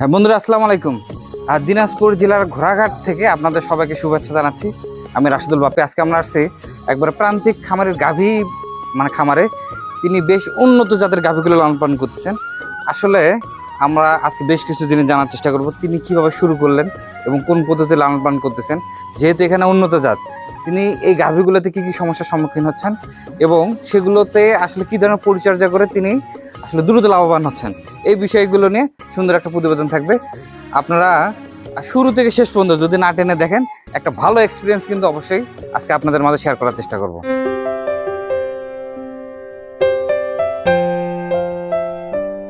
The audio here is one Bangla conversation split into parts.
হ্যাঁ বন্ধুরা, আসসালামু আলাইকুম। আর দিনাজপুর জেলার ঘোড়াঘাট থেকে আপনাদের সবাইকে শুভেচ্ছা জানাচ্ছি। আমি রাশিদুল বাপি আজকে আমরা আসছি একবার প্রান্তিক খামারের গাভী মানে খামারে। তিনি বেশ উন্নত জাতের গাভীগুলো লালন পালন করতেছেন। আসলে আমরা আজকে বেশ কিছু জিনিস জানার চেষ্টা করব। তিনি কীভাবে শুরু করলেন এবং কোন পদ্ধতিতে লালন পালন করতেছেন। যেহেতু এখানে উন্নত জাত তিনি এই গাভীগুলোতে কী কী সমস্যার সম্মুখীন হচ্ছেন এবং সেগুলোতে আসলে কী ধরনের পরিচর্যা করে তিনি আসলে দ্রুত লাভবান হচ্ছেন? এই বিষয়গুলো নিয়ে সুন্দর একটা প্রতিবেদন থাকবে। আপনারা শুরু থেকে শেষ পর্যন্ত যদি না টেনে দেখেন, একটা ভালো এক্সপিরিয়েন্স কিন্তু অবশ্যই আজকে আপনাদের মাঝে শেয়ার করার চেষ্টা করব।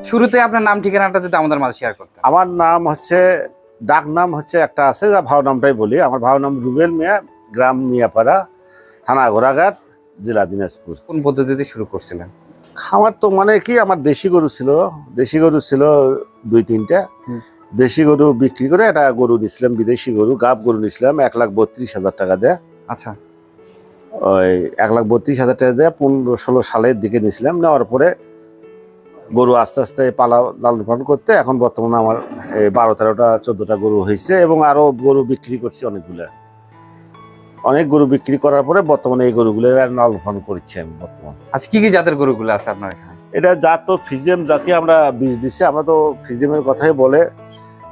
শুরুতে আপনার নাম, ঠিকানাটা যদি আমাদের মাঝে শেয়ার করতেন। আমার নাম হচ্ছে, ডাক নাম হচ্ছে একটা আছে, যা ভালো নামটাই বলি। আমার ভালো নাম রুবেল মিয়া গ্রাম মিয়াপাড়া থানা ঘোড়াঘাট জেলা দিনাজপুর। কোন পদ্ধতিতে শুরু করছিলেন? খামার তো মানে কি আমার দেশি গরু ছিল দেশি গরু ছিল দুই তিনটা। দেশি গরু বিক্রি করে একটা গরু নিছিলাম বিদেশি গরু গাব গরু নিছিলাম এক লাখ বত্রিশ হাজার টাকা দেয়। আচ্ছা। ওই এক লাখ বত্রিশ হাজার টাকা দেয় পনেরো ষোলো সালের দিকে নিছিলাম নেওয়ার পরে গরু আস্তে আস্তে পালা লালন পালন করতে এখন বর্তমানে আমার বারো তেরোটা চোদ্দটা গরু হয়েছে এবং আরও গরু বিক্রি করছি অনেকগুলো। অনেক গরু বিক্রি করার পরে বর্তমানে এই গরুগুলো লালন করছি আমি বর্তমানে। আচ্ছা কি কি জাতের গরুগুলো আছে আপনার এখানে? এটা জাত তো ফিজিয়াম জাতি আমরা বীজ দিছি আমরা তো ফিজিয়ামের কথাই বলে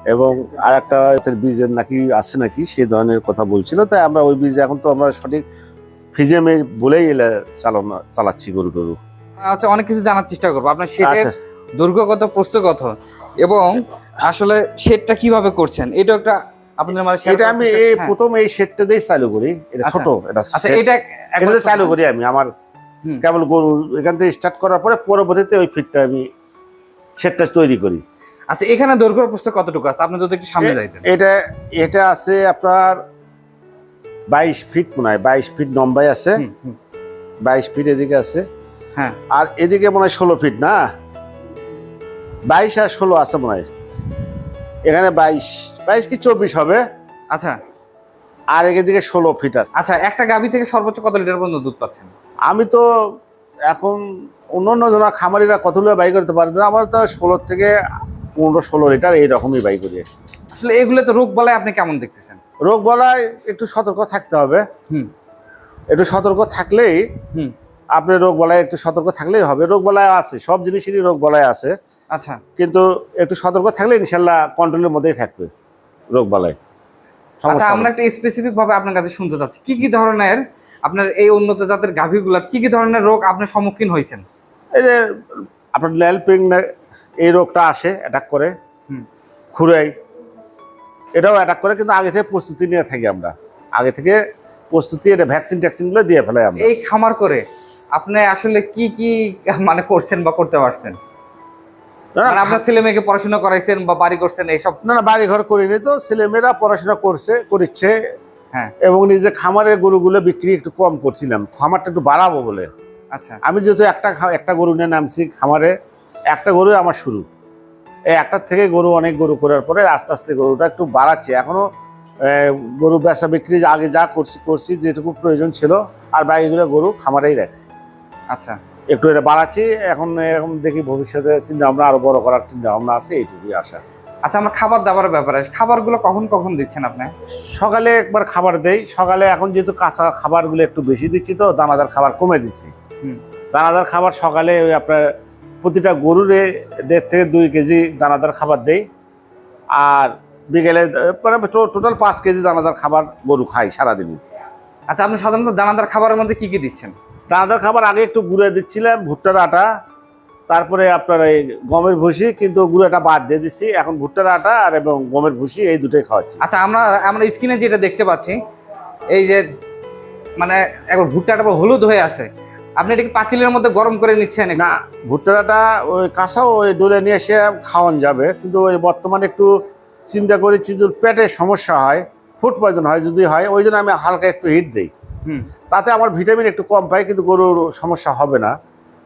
এবং আর একটা বীজের নাকি আছে নাকি সেই ধরনের কথা বলছিল তাই আমরা ওই বীজ এখন তো আমরা সঠিক ফিজিয়ামে বলেই এলে চালানো চালাচ্ছি গরু গরু আচ্ছা অনেক কিছু জানার চেষ্টা করব। আপনার শেডের আচ্ছা। দৈর্ঘ্য কত এবং আসলে শেডটা কীভাবে করছেন? এটা একটা আপনাদের মাঝে এটা আমি এই হ্যাঁ। প্রথম এই সেটটা দিয়ে চালু করি। এটা আচ্ছা। ছোট এটা আচ্ছা এটা এটা চালু করি আমি আমার কেবল গরু। এখান থেকে স্টার্ট করার পরে পরবর্তীতে ওই ফিটটা আমি সেটটা তৈরি করি। আচ্ছা এখানে দৈর্ঘ্য প্রস্থ কতটুকু আছে? আপনি যদি একটু সামনে যাইতেন। এটা এটা আছে আপনার বাইশ ফিট মনে হয়। বাইশ ফিট লম্বাই আছে। বাইশ ফিট এদিকে আছে। হ্যাঁ। আর এদিকে মনে হয় ষোলো ফিট না? বাইশ আর ষোলো আছে মনে হয়। এখানে বাইশ। বাইশ কি চব্বিশ হবে? আচ্ছা। আর এদিকে ষোলো ফিট আছে। আচ্ছা একটা গাভী থেকে সর্বোচ্চ কত লিটার পর্যন্ত দুধ পাচ্ছেন? আমি তো এখন অন্য অন্য জনা খামারিরা কতগুলো বাই করতে পারে না আমার তো ষোলো থেকে পনেরো ষোলো লিটার এইরকমই বাই করি। আসলে এগুলো তো রোগ বলায় আপনি কেমন দেখতেছেন? রোগ বলায় একটু সতর্ক থাকতে হবে। হুম। একটু সতর্ক থাকলেই হুম। আপনি রোগ বলায় একটু সতর্ক থাকলেই হবে। রোগ বলায় আছে সব জিনিসেরই রোগ বলায় আছে। আচ্ছা। কিন্তু একটু সতর্ক থাকলে ইনশাল্লাহ কন্ট্রোলের মধ্যেই থাকবে। রোগ বলায় আচ্ছা আমরা একটা স্পেসিফিক ভাবে আপনার কাছে শুনতে চাচ্ছি। কি কি ধরনের আপনার এই উন্নত জাতের গাভীগুলা কি কি ধরনের রোগ আপনি সম্মুখীন হয়েছেন? এই যে আপনার ল্যালপিং এই রোগটা আসে অ্যাটাক করে। হুম। খুরাই। এটাও অ্যাটাক করে কিন্তু আগে থেকে প্রস্তুতি নিয়ে থাকি আমরা। আগে থেকে প্রস্তুতি এটা ভ্যাকসিন ট্যাকসিনগুলো দিয়ে ফেলাই আমরা। এই খামার করে আপনি আসলে কি কি মানে করছেন বা করতে পারছেন? আপনার ছেলে মেয়েকে পড়াশোনা করাইছেন বা বাড়ি করছেন এইসব? না না বাড়ি ঘর করিনি তো। ছেলেমেয়েরা পড়াশোনা করছে করিচ্ছে। হ্যাঁ। এবং নিজে খামারের গরুগুলো বিক্রি একটু কম করছিলাম। খামারটা একটু বাড়াবো বলে। আচ্ছা। আমি যেহেতু একটা খা- একটা গরু নিয়ে নামছি খামারে একটা গরু আমার শুরু। এই একটার থেকে গরু অনেক গরু করার পরে আস্তে আস্তে গরুটা একটু বাড়াচ্ছে। এখনও গরু বেচা বিক্রি আগে যা করছি করছি যেটুকু প্রয়োজন ছিল আর বাকিগুলো গরু খামারেই রাখছি। আচ্ছা। একটু এটা বাড়াচ্ছি এখন এখন দেখি ভবিষ্যতে চিন্তা ভাবনা আরও বড় করার চিন্তা ভাবনা আছে এইটুকুই আশা। আচ্ছা আমরা খাবার দাবারের ব্যাপারে আসি। খাবারগুলো কখন কখন দিচ্ছেন আপনি? সকালে একবার খাবার দেই সকালে এখন যেহেতু কাঁচা খাবারগুলো একটু বেশি দিচ্ছি তো দানাদার খাবার কমে দিচ্ছি। দানাদার খাবার সকালে ওই আপনার প্রতিটা গরুরে দেড় থেকে দুই কেজি দানাদার খাবার দেই। আর বিকেলে মানে টোটাল পাঁচ কেজি দানাদার খাবার গরু খাই সারাদিনে আচ্ছা আপনি সাধারণত দানাদার খাবারের মধ্যে কি কি দিচ্ছেন? দানাদার খাবার আগে একটু গুঁড়ে দিচ্ছিলাম ভুট্টার আটা তারপরে আপনার এই গমের ভুসি কিন্তু গুঁড়োটা বাদ দিয়ে দিচ্ছি। এখন ভুট্টার আটা আর এবং গমের ভুসি এই দুটোই খাওয়াচ্ছি। আচ্ছা আমরা আমরা স্ক্রিনে যেটা দেখতে পাচ্ছি এই যে মানে এখন ভুট্টাটা হলুদ হয়ে আছে। আপনি এটাকে পাতিলের মধ্যে গরম করে নিচ্ছেন? না ভুট্টাটা ওই কাঁচাও ওই ডোলে নিয়ে এসে খাওয়ান যাবে কিন্তু ওই বর্তমানে একটু চিন্তা করেছি যে পেটে সমস্যা হয় ফুড পয়জন হয় যদি হয় ওই জন্য আমি হালকা একটু হিট দিই। তাতে আমার ভিটামিন একটু কম পাই কিন্তু গরুর সমস্যা হবে না।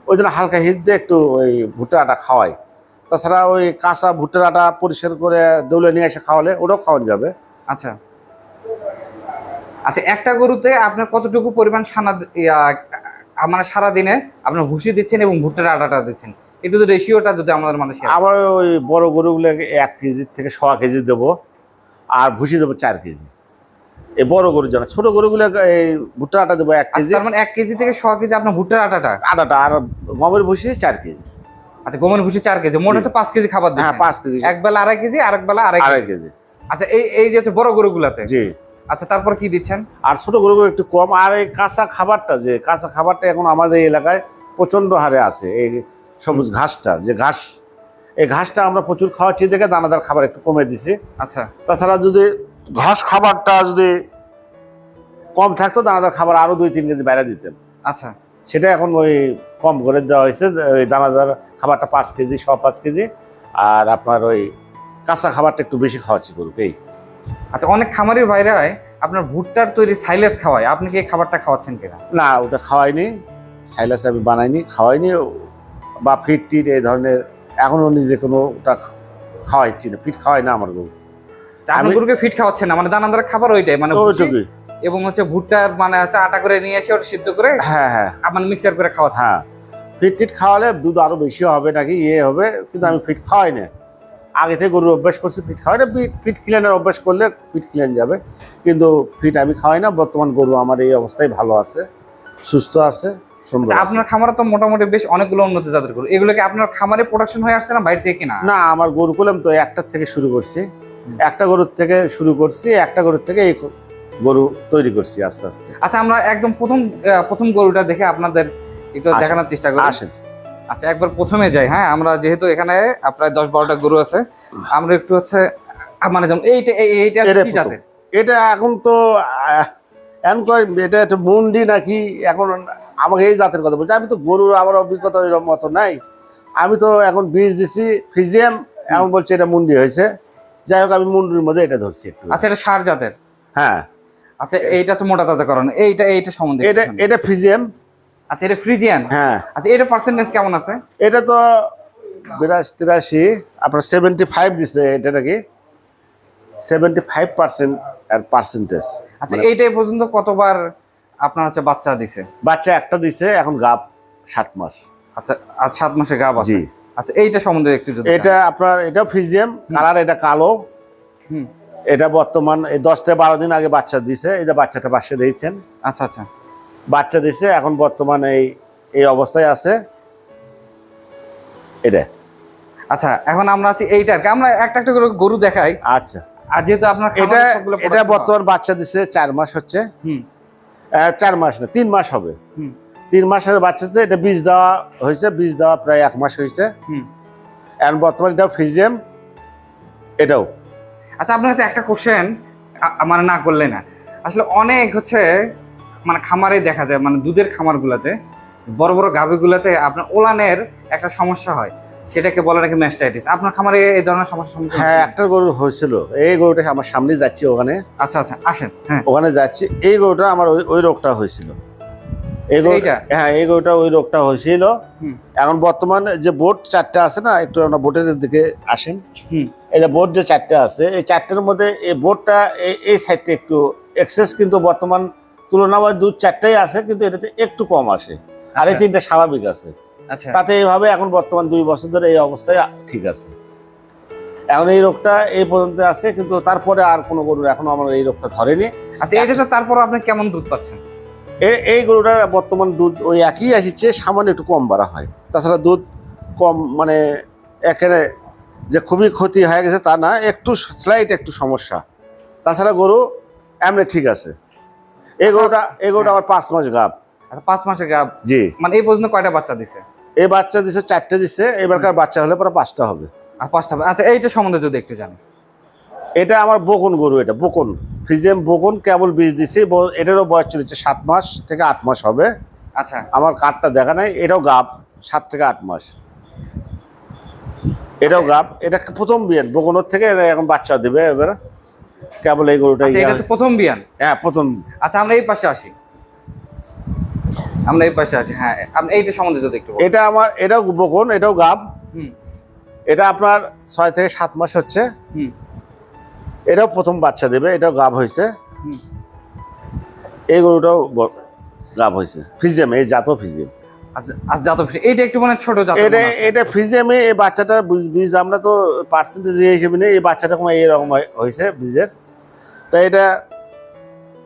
ওই জন্য হালকা হিট দিয়ে একটু ওই ভুট্টা আটা খাওয়াই। তাছাড়া ওই কাঁচা ভুট্টার আটা পরিষ্কার করে দৌলে নিয়ে এসে খাওয়ালে ওটাও খাওয়ান যাবে। আচ্ছা। আচ্ছা একটা গরুতে আপনার কতটুকু পরিমাণ সানা মানে সারা দিনে আপনার ভুসি দিচ্ছেন এবং ভুট্টার আটাটা দিচ্ছেন? একটু তো রেশিওটা যদি আমাদের মানুষ আমার ওই বড় গরুগুলো এক কেজি থেকে সোয়া কেজি দেবো আর ভুসি দেবো চার কেজি। এই বড় গরুর জন্য। ছোট গরুগুলো এই ভুট্টা আটা দেবো এক কেজি। তার মানে এক কেজি থেকে ছ কেজি আপনার ভুট্টার আটাটা? আটাটা আর গমের ভুষি চার কেজি। আচ্ছা গমের ভুষি চার কেজি মোট হচ্ছে পাঁচ কেজি খাবার হ্যাঁ পাঁচ কেজি। এক বেলা আড়াই কেজি আরেক বেলা আড়াই আড়াই কেজি। আচ্ছা এই এই যে বড় গরুগুলাতে জি। আচ্ছা তারপর কি দিচ্ছেন? আর ছোট গরুগুলো একটু কম আর এই কাঁচা খাবারটা যে কাঁচা খাবারটা এখন আমাদের এলাকায় প্রচণ্ড হারে আছে। এই সবুজ ঘাসটা যে ঘাস এই ঘাসটা আমরা প্রচুর খাওয়াচ্ছি দেখে দানাদার খাবার একটু কমে দিছি। আচ্ছা। তাছাড়া যদি ঘাস খাবারটা যদি কম থাকতো দানাদার খাবার আরও দুই তিন কেজি বাইরে দিতেন। আচ্ছা। সেটা এখন ওই কম করে দেওয়া হয়েছে ওই দানাদার খাবারটা পাঁচ কেজি সব পাঁচ কেজি আর আপনার ওই কাঁচা খাবারটা একটু বেশি খাওয়াচ্ছি গরুকে এই। আচ্ছা অনেক খামারের বাইরে হয় আপনার ভুট্টার তৈরি সাইলেস খাওয়ায় আপনি কি এই খাবারটা খাওয়াচ্ছেন কিনা? না ওটা খাওয়াইনি সাইলাস আমি বানাইনি খাওয়াইনি বা ফিট টিট এই ধরনের এখনও নিজে কোনো ওটা খাওয়াইছি না ফিট খাওয়াই না আমার গরু। আচ্ছা, গরুকে ফিট খাওয়াচ্ছেন না মানে দানাদার খাবার ওইটাই মানে ওইটুকুই। এবং হচ্ছে ভুট্টার মানে হচ্ছে আটা করে নিয়ে এসে ওটা সিদ্ধ করে হ্যাঁ হ্যাঁ। আপনার মিক্সার করে খাওয়াচ্ছেন। হ্যাঁ। ফিট টিট খাওয়ালে দুধ আরও বেশি হবে নাকি ইয়ে হবে কিন্তু আমি ফিট খাওয়াই না। আগে থেকে গরুর অভ্যাস করছি ফিট খাওয়াই না ফিট ক্লিনের অভ্যাস করলে ফিট ক্লিন যাবে। কিন্তু ফিট আমি খাওয়াই না বর্তমান গরু আমার এই অবস্থায় ভালো আছে সুস্থ আছে আচ্ছা আছে। আপনার খামারে তো মোটামুটি বেশ অনেকগুলো উন্নত জাতের গরু। এগুলোকে আপনার খামারে প্রোডাকশন হয়ে আসছে না বাইরে থেকে কিনা? না আমার গরু করলাম তো একটার থেকে শুরু করছি। একটা গরুর থেকে শুরু করছি একটা গরুর থেকে এই গরু তৈরি করছি আস্তে আস্তে। আচ্ছা আমরা একদম প্রথম প্রথম গরুটা দেখে আপনাদের একটু দেখানোর চেষ্টা করি। আসেন। আচ্ছা একবার প্রথমে যাই হ্যাঁ আমরা যেহেতু এখানে প্রায় দশ বারোটা গরু আছে আমরা একটু হচ্ছে মানে এইটা এই- এইটা এটা কি জাতের? এটা এখন তো এখন কয় এটা একটা মুন্ডি নাকি এখন আমাকে এই জাতের কথা বলছি। আমি তো গরুর আমার অভিজ্ঞতা ওই মতো নাই। আমি তো এখন বীজ দিছি ফিজিয়াম এখন বলছি এটা মুন্ডি হয়েছে। যাই হোক আমি মুন্ডির মধ্যে এটা ধরছি একটু। আচ্ছা এটা সার জাতের? হ্যাঁ। আচ্ছা এইটা তো মোটা তাজা করণ এইটা এইটা সম্বন্ধে এটা এটা ফিজিয়াম আচ্ছা এটা ফ্রিজিয়ান? হ্যাঁ। আচ্ছা এটা পার্সেন্টেজ কেমন আছে? এটা তো বিরাশি তিরাশি আপনার সেভেন্টি ফাইভ দিছে এটা নাকি? সেভেন্টি ফাইভ পার্সেন্ট আর পার্সেন্টেজ আচ্ছা এইটাই পর্যন্ত কতবার আপনার হচ্ছে বাচ্চা দিছে? বাচ্চা একটা দিছে এখন গাপ ষাট মাস। আচ্ছা আর সাত মাসে গাব আছে? জি। আচ্ছা এইটা সম্বন্ধে একটু যদি এটা আপনার এটা ফিজিয়াম কালার এটা কালো। হুম। এটা বর্তমান এই দশ থেকে বারো দিন আগে বাচ্চা দিছে এটা বাচ্চাটা পাশে দিয়েছেন। আচ্ছা আচ্ছা। বাচ্চা দিছে এখন বর্তমান এই এই অবস্থায় আছে। এটা। আচ্ছা এখন আমরা আছি এইটার। আমরা একটা একটা করে গরু দেখাই। আচ্ছা। আর যেহেতু আপনার এটা এটা বর্তমান বাচ্চা দিছে চার মাস হচ্ছে। হুম। চার মাস না তিন মাস হবে। হুম। তিন মাসের বাচ্চা হচ্ছে এটা বীজ দেওয়া হয়েছে বীজ দেওয়া প্রায় এক মাস হয়েছে। হুম। এখন বর্তমানে এটা ফিজিয়াম এটাও। আচ্ছা আপনার কাছে একটা কোশ্চেন মানে না করলে না। আসলে অনেক হচ্ছে মানে খামারে দেখা যায় মানে দুধের খামারগুলোতে বড় বড় গাভীগুলোতে আপনার ওলানের একটা সমস্যা হয়। সেটাকে বলে নাকি ম্যাস্টাইটিস আপনার খামারে এই ধরনের সমস্যা হ্যাঁ একটা গরু হয়েছিল। এই গরুটা আমার সামনে যাচ্ছি ওখানে। আচ্ছা আচ্ছা আসেন হ্যাঁ। ওখানে যাচ্ছি। এই গরুটা আমার ওই ওই রোগটা হয়েছিল। হ্যাঁ ওই রোগটা হয়েছিল। এখন বর্তমান যে বোট চারটে আছে না একটু আমরা দিকে আসেন। যে বোট যে চারটে আছে এই চারটের মধ্যে এই এই- সাইডটা একটু এক্সেস কিন্তু বর্তমান তুলনাময় চারটাই আছে কিন্তু এটাতে একটু কম আসে। আর এই আচ্ছা। তিনটা স্বাভাবিক আছে। আচ্ছা। তাতে এইভাবে এখন বর্তমান দুই বছর ধরে এই অবস্থায় ঠিক আছে। এখন এই রোগটা এই পর্যন্ত আছে কিন্তু তারপরে আর কোনো গরুর এখনও আমার এই রোগটা ধরেনি। আচ্ছা এটাতে তারপর আপনি কেমন দুধ পাচ্ছেন? এই গরুটা বর্তমান দুধ ওই একই আসছে সামান্য একটু কম বাড়া হয়। তাছাড়া দুধ কম মানে একেবারে যে খুবই ক্ষতি হয়ে গেছে তা না একটু স্লাইট একটু সমস্যা। তাছাড়া গরু এমনি ঠিক আছে। এই গরুটা এই গরুটা আমার পাঁচ মাস গাব। আচ্ছা পাঁচ মাসের গাভ জি। মানে এই পর্যন্ত কয়টা বাচ্চা দিছে? এই বাচ্চা দিছে চারটে দিছে এবারকার বাচ্চা হলে পরে পাঁচটা হবে। আর পাঁচটা হবে। আচ্ছা এইটা সম্বন্ধে যদি একটু জানেন এটা আমার বকন গরু এটা বকন। ফিজিয়াম বকন কেবল বীজ দিছি এটারও বয়স চলেছে সাত মাস থেকে আট মাস হবে। আচ্ছা। আমার কার্ডটা দেখা নাই এটাও গাব সাত থেকে আট মাস। এটাও গাব এটা প্রথম বিয়ান বকনোর থেকে এখন বাচ্চা দেবে এবার। কেবল এই গরুটা আচ্ছা এটা হচ্ছে প্রথম বিয়ান? হ্যাঁ প্রথম। আচ্ছা আমরা এই পাশে আসি। আমরা এই পাশে আসি হ্যাঁ আপনি এইটা সম্বন্ধে যদি একটু এটা আমার এটাও বকন এটাও গাব। হুম। এটা আপনার ছয় থেকে সাত মাস হচ্ছে। হুম। এটাও প্রথম বাচ্চা দেবে এটাও গাব হয়েছে। এই গরুটাও গাব হয়েছে। ফিজিয়াম এই জাতও ফিজিয়াম এইটা একটু মানে ছোট এটা এটা এই বাচ্চাটার বীজ- আমরা তো পার্সেন্টেজ হিসেবে নেই এই বাচ্চাটা হয়- হয়েছে বীজের। তাই এটা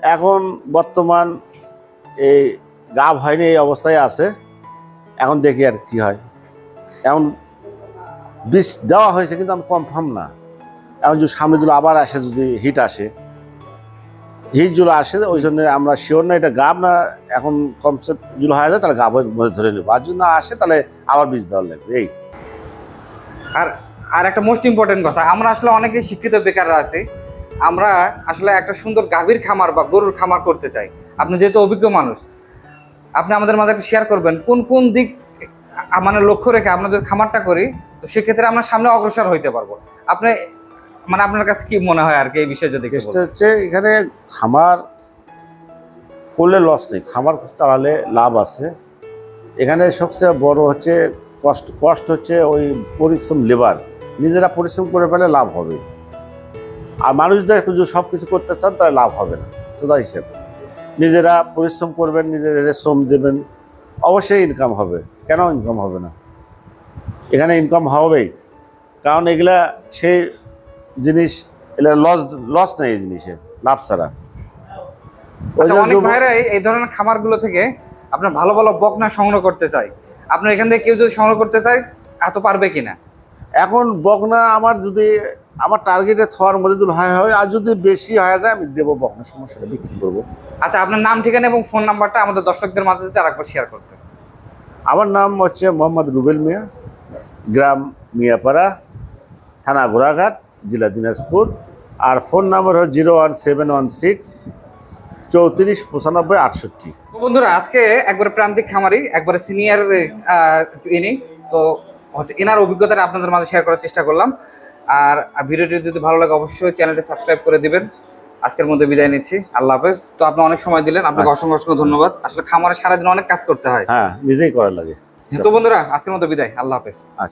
এখন বর্তমান এই গাভ হয়নি এই অবস্থায় আছে। এখন দেখি আর কি হয়। এখন বীজ দেওয়া হয়েছে কিন্তু আমি কনফার্ম না। এখন যদি সামনে যদি আবার আসে, যদি হিট আসে হিট যদি আসে, ওই জন্য আমরা শিওর না, এটা গাব না, এখন কনসেপ্ট যদি হয়ে যায়, তাহলে গাবের মধ্যে ধরে নেব। আর যদি না আসে, তাহলে আবার বীজ দেওয়ার লাগবে, এই। আর আর একটা মোস্ট ইম্পর্টেন্ট কথা, আমরা আসলে অনেকে শিক্ষিত বেকাররা আছি। আমরা আসলে একটা সুন্দর গাভীর খামার বা গরুর খামার করতে চাই। আপনি যেহেতু অভিজ্ঞ মানুষ, আপনি আমাদের মাঝে একটা শেয়ার করবেন, কোন কোন দিক মানে লক্ষ্য রেখে আমরা যদি খামারটা করি, তো সেক্ষেত্রে আমরা সামনে অগ্রসর হইতে পারব। আপনি মানে আপনার কাছে কি মনে হয় আর কি এই বিষয়ে যদি হচ্ছে এখানে খামার করলে লস নেই। খামার চালালে লাভ আছে। এখানে সবচেয়ে বড় হচ্ছে কষ্ট কষ্ট হচ্ছে ওই পরিশ্রম লেবার নিজেরা পরিশ্রম করে পেলে লাভ হবে। আর মানুষদের যদি সব কিছু করতে চান তাহলে লাভ হবে না সোজা হিসেবে। নিজেরা পরিশ্রম করবেন নিজেরা শ্রম দেবেন। অবশ্যই ইনকাম হবে। কেন ইনকাম হবে না? এখানে ইনকাম হবেই। কারণ এগুলা সেই জিনিস এগুলা লস লস নেই এই জিনিসে লাভ ছাড়া। আচ্ছা যে অনেক ভাইরা এই- ধরনের খামারগুলো থেকে আপনার ভালো ভালো বকনা সংগ্রহ করতে চাই আপনার এখান থেকে কেউ যদি সংগ্রহ করতে চায় এত পারবে কিনা? এখন বকনা আমার যদি আমার টার্গেটে হয় হয় আর যদি বেশি হয়ে যায় আমি দেবো বকনা সমস্যাটা বিক্রি করব। আচ্ছা আপনার নাম ঠিকানা এবং ফোন নাম্বারটা আমাদের দর্শকদের মাঝে যদি আরেকবার শেয়ার করতে আমার নাম হচ্ছে মোহাম্মদ রুবেল মিয়া গ্রাম মিয়াপাড়া থানা ঘোড়াঘাট জেলা দিনাজপুর। আর ফোন নাম্বার হচ্ছে zero one seven one six চৌত্রিশ পঁচানব্বই আটষট্টি। বন্ধুরা আজকে একবারে প্রান্তিক খামারি একবারে সিনিয়র ইনি। তো হচ্ছে এনার অভিজ্ঞতাটা আপনাদের মাঝে শেয়ার করার চেষ্টা করলাম। আর ভিডিওটি যদি ভালো লাগে অবশ্যই চ্যানেলটি সাবস্ক্রাইব করে দিবেন। আজকের মধ্যে বিদায় নিচ্ছি। আল্লাহ হাফেজ। তো আপনি অনেক সময় দিলেন। আপনাকে অসংখ্য অসংখ্য ধন্যবাদ। আসলে খামারে সারাদিন অনেক কাজ করতে হয়। হ্যাঁ নিজেই করার লাগে। তো বন্ধুরা আজকের মতো বিদায়। আল্লাহ হাফেজ।